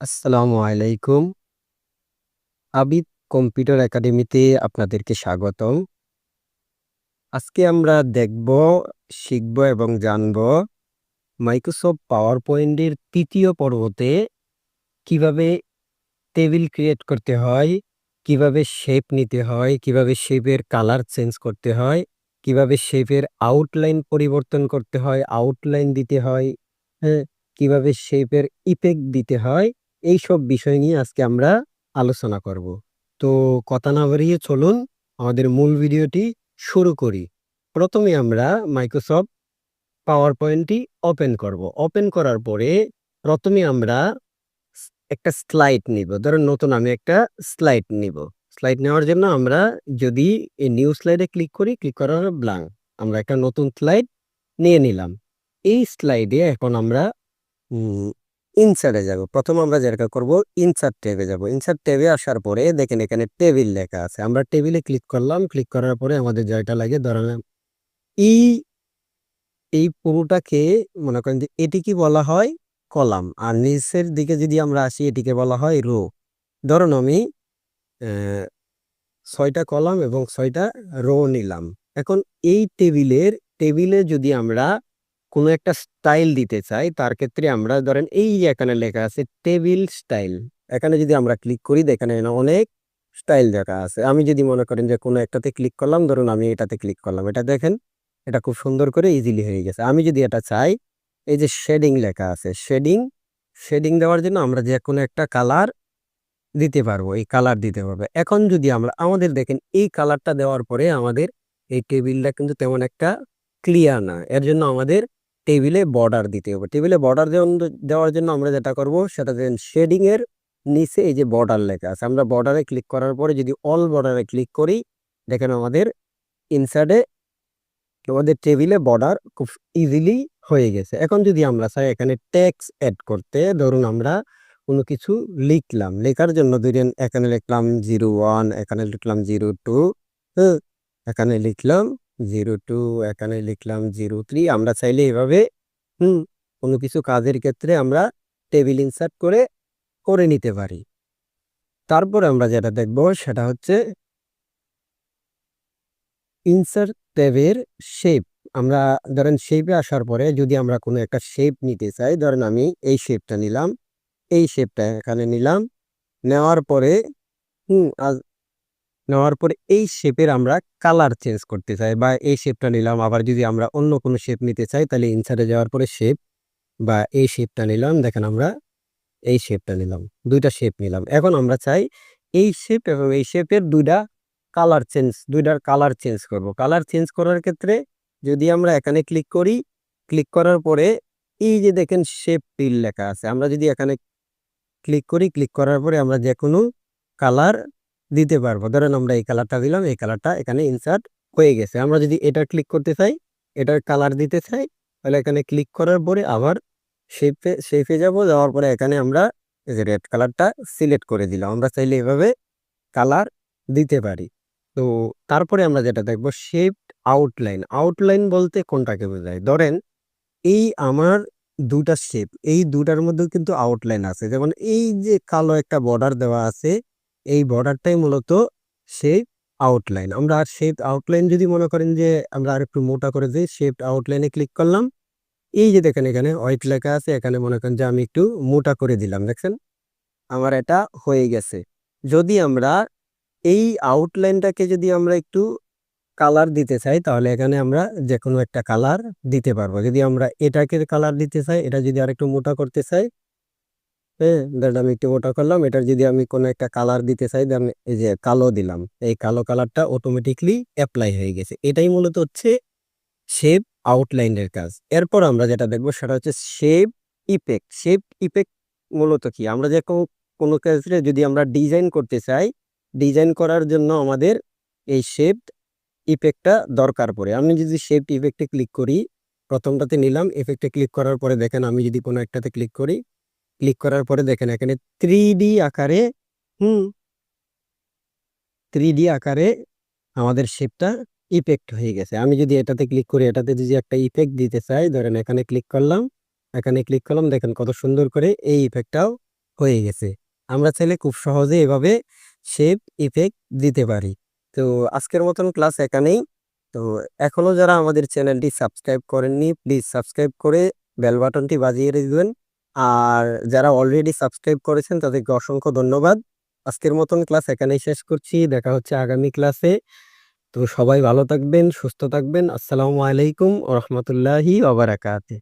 আসসালামু আলাইকুম। আবিদ কম্পিউটার একাডেমিতে আপনাদেরকে স্বাগতম। আজকে আমরা দেখব, শিখব এবং জানব মাইক্রোসফট পাওয়ার পয়েন্টের তৃতীয় পর্বতে কীভাবে টেবিল ক্রিয়েট করতে হয়, কীভাবে শেপ নিতে হয়, কীভাবে শেপের কালার চেঞ্জ করতে হয়, কীভাবে শেপের আউটলাইন পরিবর্তন করতে হয়, আউটলাইন দিতে হয়, হ্যাঁ? কীভাবে শেপের ইফেক্ট দিতে হয়, এইসব বিষয় নিয়ে আজকে আমরা আলোচনা করব। তো কথা না বাড়িয়ে চলুন আমাদের মূল ভিডিওটি শুরু করি। প্রথমে আমরা মাইক্রোসফট পাওয়ার পয়েন্টটি ওপেন করব। ওপেন করার পরে প্রথমে আমরা একটা স্লাইড নিব। ধরুন নতুন আমি একটা স্লাইড নিব। স্লাইড নেওয়ার জন্য আমরা যদি এই নিউ স্লাইডে ক্লিক করি, ক্লিক করার ব্ল্যাঙ্ক। আমরা একটা নতুন স্লাইড নিয়ে নিলাম। এই স্লাইডে এখন আমরা ইনসার্টে যাব। প্রথম আমরা যেটা করব ইনসার্ট ট্যাবে যাব। ইনসার্ট ট্যাবে আসার পরে দেখেন এখানে টেবিল লেখা আছে। আমরা টেবিলে ক্লিক করলাম। ক্লিক করার পরে আমাদের যেটা লাগে ধরেন এই এই পুরোটাকে মনে করেন যে এটিকে বলা হয় কলাম। আর নিচের দিকে যদি আমরা আসি, এটিকে বলা হয় রো। ধরুন আমি ছয়টা কলাম এবং ছয়টা রো নিলাম। এখন এই টেবিলের টেবিলে যদি আমরা কোনো একটা স্টাইল দিতে চাই তার ক্ষেত্রে আমরা ধরেন এই যে এখানে লেখা আছে টেবিল স্টাইল। এখানে যদি আমরা ক্লিক করি এখানে অনেক স্টাইল দেখা আছে। আমি যদি মনে করেন যে কোনো একটাতে ক্লিক করলাম ধরুন আমি এটাতে ক্লিক করলাম। এটা দেখেন এটা খুব সুন্দর করে ইজিলি হয়ে গেছে। আমি যদি এটা চাই এই যে শেডিং লেখা আছে। শেডিং, শেডিং দেওয়ার জন্য আমরা যে কোনো একটা কালার দিতে পারব। এই কালার দিতে পারব। এখন যদি আমরা আমাদের দেখেন এই কালারটা দেওয়ার পরে আমাদের এই টেবিলটা কিন্তু তেমন একটা ক্লিয়ার না। এর জন্য আমাদের টেবিলে বর্ডার দিতে হবে। টেবিলে বর্ডার দেওয়ার জন্য আমরা যেটা করব সেটা দেখেন শেডিংয়ের নিচে এই যে বর্ডার লেখা আছে। আমরা বর্ডারে ক্লিক করার পরে যদি অল বর্ডারে ক্লিক করি, দেখেন আমাদের ইনসার্টে আমাদের টেবিলে বর্ডার খুব ইজিলি হয়ে গেছে। এখন যদি আমরা চাই এখানে টেক্সট অ্যাড করতে, ধরুন আমরা কোনো কিছু লিখলাম। লেখার জন্য ধরেন এখানে লিখলাম 01 এখানে লিখলাম 02 হ্যাঁ? এখানে লিখলাম 02 এখানে লিখলাম 03 আমরা চাইলে এভাবে, হুম, কোনো কিছু কাজের ক্ষেত্রে আমরা টেবিল ইনসার্ট করে করে নিতে পারি। তারপরে আমরা যেটা দেখব, সেটা হচ্ছে ইনসার্ট ট্যাবের শেপ। আমরা ধরেন শেপে আসার পরে যদি আমরা কোনো একটা শেপ নিতে চাই, ধরেন আমি এই শেপটা নিলাম। এই শেপটা এখানে নিলাম। নেওয়ার পরে, হুম নেওয়ার পরে এই শেপের আমরা কালার চেঞ্জ করতে চাই বা এই শেপটা নিলাম আবার যদি আমরা অন্য কোনো শেপ নিতে চাই তাহলে ইনসার্টে যাওয়ার পরে শেপ বা এই শেপটা নিলাম দেখেন আমরা এই শেপটা নিলাম। দুইটা শেপ নিলাম। এখন আমরা চাই এই শেপ এবং এই শেপের দুইটা কালার চেঞ্জ দুইটার কালার চেঞ্জ করব। কালার চেঞ্জ করার ক্ষেত্রে যদি আমরা এখানে ক্লিক করি, ক্লিক করার পরে এই যে দেখেন শেপ ফিল লেখা আছে। আমরা যদি এখানে ক্লিক করি, ক্লিক করার পরে আমরা যে কোনো কালার দিতে পারব। ধরেন আমরা এই কালারটা দিলাম, এই কালারটা এখানে ইনসার্ট হয়ে গেছে। আমরা যদি এটা ক্লিক করতে চাই, এটার কালার দিতে চাই তাহলে এখানে ক্লিক করার পরে আবার শেপে শেপে যাব। যাওয়ার পরে এখানে আমরা এই যে রেড কালারটা সিলেক্ট করে দিলাম। আমরা চাইলে এভাবে কালার দিতে পারি। তো তারপরে আমরা যেটা দেখব শেপড আউটলাইন। আউটলাইন বলতে কোনটাকে বোঝায়? ধরেন এই আমার ২ টা শেপ। এই দুটার মধ্যে কিন্তু আউটলাইন আছে। যেমন এই যে কালো একটা বর্ডার দেওয়া আছে, এই বর্ডারটাই মূলত শেপ আউটলাইন। আমরা আর শেপ আউটলাইন যদি মনে করেন যে আমরা আরেকটু মোটা করে দিই শেপড আউটলাইনে ক্লিক করলাম। এই যে দেখেন এখানে হোয়াইট লেখা আছে এখানে মনে করেন যে আমি একটু মোটা করে দিলাম। দেখছেন? আমার এটা হয়ে গেছে। যদি আমরা এই আউটলাইনটাকে যদি আমরা একটু কালার দিতে চাই তাহলে এখানে আমরা যে কোনো একটা কালার দিতে পারব। যদি আমরা এটাকে কালার দিতে চাই, এটা যদি আরেকটু মোটা করতে চাই হ্যাঁ? দেন আমি একটু মোটা করলাম। এটার যদি আমি কোনো একটা কালার দিতে চাই দেন এই যে কালো দিলাম। এই কালো কালারটা অটোমেটিক্যালি এপ্লাই হয়ে গেছে। এটাই মূলত হচ্ছে শেপ আউটলাইনের কাজ। এরপর আমরা যেটা দেখব সেটা হচ্ছে শেপ ইফেক্ট। শেপ ইফেক্ট মূলত কি? আমরা যে কোনো ক্ষেত্রে যদি আমরা ডিজাইন করতে চাই, ডিজাইন করার জন্য আমাদের এই শেপড ইফেক্টটা দরকার পড়ে। আমি যদি শেপড ইফেক্টে ক্লিক করি, প্রথমটাতে নিলাম, ইফেক্টে ক্লিক করার পরে দেখেন আমি যদি কোনো একটাতে ক্লিক করি, ক্লিক করার পরে দেখেন এখানে 3D আকারে হুম 3D আকারে আমাদের শেপটা ইফেক্ট হয়ে গেছে। আমি যদি এটাতে ক্লিক করি, এটাতে যদি একটা ইফেক্ট দিতে চাই, ধরেন এখানে ক্লিক করলাম, এখানে ক্লিক করলাম দেখেন কত সুন্দর করে এই ইফেক্টটাও হয়ে গেছে। আমরা চাইলে খুব সহজে এভাবে শেপ ইফেক্ট দিতে পারি। তো আজকের মতন ক্লাস এখানেই। তো এখনও যারা আমাদের চ্যানেলটি সাবস্ক্রাইব করেননি প্লিজ সাবস্ক্রাইব করে বেল বাটনটি বাজিয়ে রেখে দিবেন। আর যারা অলরেডি সাবস্ক্রাইব করেছেন তাদেরকে অসংখ্য ধন্যবাদ। আজকের মতন ক্লাস এখানেই শেষ করছি। দেখা হচ্ছে আগামী ক্লাসে। তো সবাই ভালো থাকবেন, সুস্থ থাকবেন। আসসালামু আলাইকুম ও রাহমাতুল্লাহি ওয়া বারাকাতুহু।